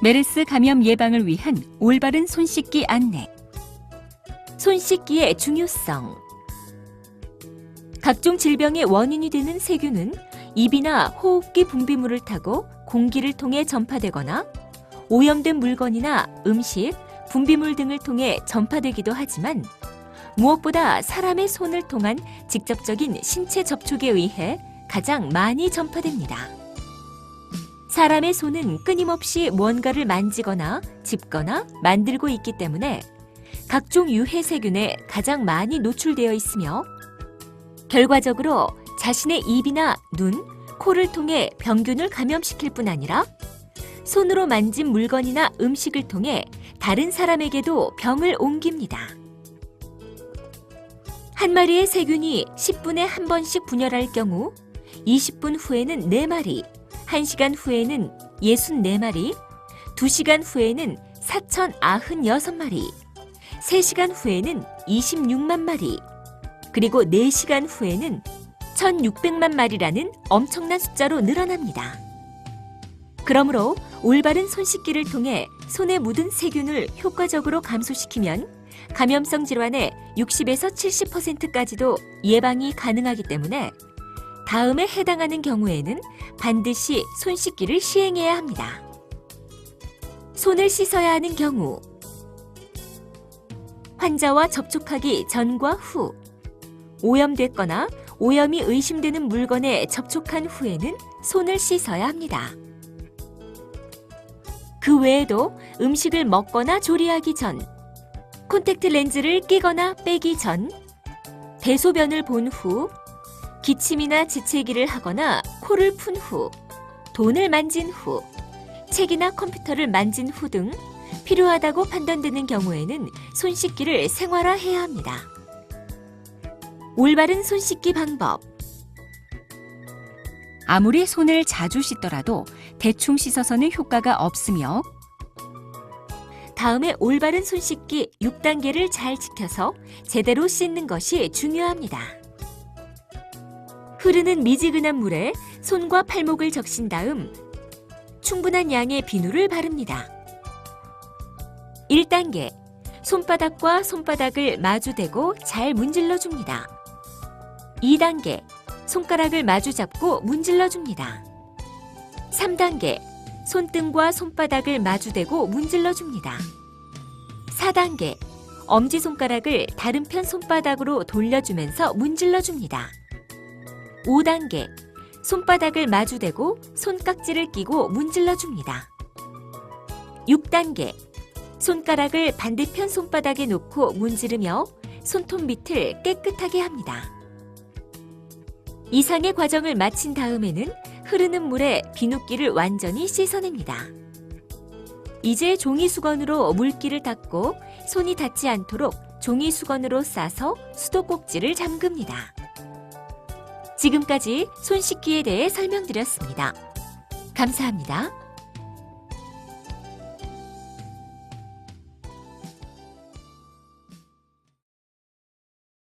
메르스 감염 예방을 위한 올바른 손 씻기 안내. 손 씻기의 중요성. 각종 질병의 원인이 되는 세균은 입이나 호흡기 분비물을 타고 공기를 통해 전파되거나 오염된 물건이나 음식, 분비물 등을 통해 전파되기도 하지만 무엇보다 사람의 손을 통한 직접적인 신체 접촉에 의해 가장 많이 전파됩니다. 사람의 손은 끊임없이 무언가를 만지거나 짚거나 만들고 있기 때문에 각종 유해 세균에 가장 많이 노출되어 있으며 결과적으로 자신의 입이나 눈, 코를 통해 병균을 감염시킬 뿐 아니라 손으로 만진 물건이나 음식을 통해 다른 사람에게도 병을 옮깁니다. 한 마리의 세균이 10분에 한 번씩 분열할 경우 20분 후에는 4마리, 1시간 후에는 64마리, 2시간 후에는 4,096마리, 3시간 후에는 26만 마리, 그리고 4시간 후에는 1,600만 마리라는 엄청난 숫자로 늘어납니다. 그러므로 올바른 손 씻기를 통해 손에 묻은 세균을 효과적으로 감소시키면 감염성 질환의 60에서 70%까지도 예방이 가능하기 때문에 다음에 해당하는 경우에는 반드시 손 씻기를 시행해야 합니다. 손을 씻어야 하는 경우 환자와 접촉하기 전과 후 오염됐거나 오염이 의심되는 물건에 접촉한 후에는 손을 씻어야 합니다. 그 외에도 음식을 먹거나 조리하기 전, 콘택트 렌즈를 끼거나 빼기 전, 대소변을 본 후, 기침이나 지체기를 하거나 코를 푼 후, 돈을 만진 후, 책이나 컴퓨터를 만진 후 등 필요하다고 판단되는 경우에는 손 씻기를 생활화해야 합니다. 올바른 손 씻기 방법. 아무리 손을 자주 씻더라도 대충 씻어서는 효과가 없으며 다음에 올바른 손 씻기 6단계를 잘 지켜서 제대로 씻는 것이 중요합니다. 흐르는 미지근한 물에 손과 팔목을 적신 다음 충분한 양의 비누를 바릅니다. 1단계 손바닥과 손바닥을 마주대고 잘 문질러 줍니다. 2단계 손가락을 마주 잡고 문질러 줍니다. 3단계 손등과 손바닥을 마주대고 문질러 줍니다. 4단계 엄지손가락을 다른 편 손바닥으로 돌려주면서 문질러 줍니다. 5단계 손바닥을 마주대고 손깍지를 끼고 문질러 줍니다. 6단계 손가락을 반대편 손바닥에 놓고 문지르며 손톱 밑을 깨끗하게 합니다. 이상의 과정을 마친 다음에는 흐르는 물에 비눗기를 완전히 씻어냅니다. 이제 종이 수건으로 물기를 닦고 손이 닿지 않도록 종이 수건으로 싸서 수도꼭지를 잠급니다. 지금까지 손 씻기에 대해 설명드렸습니다. 감사합니다.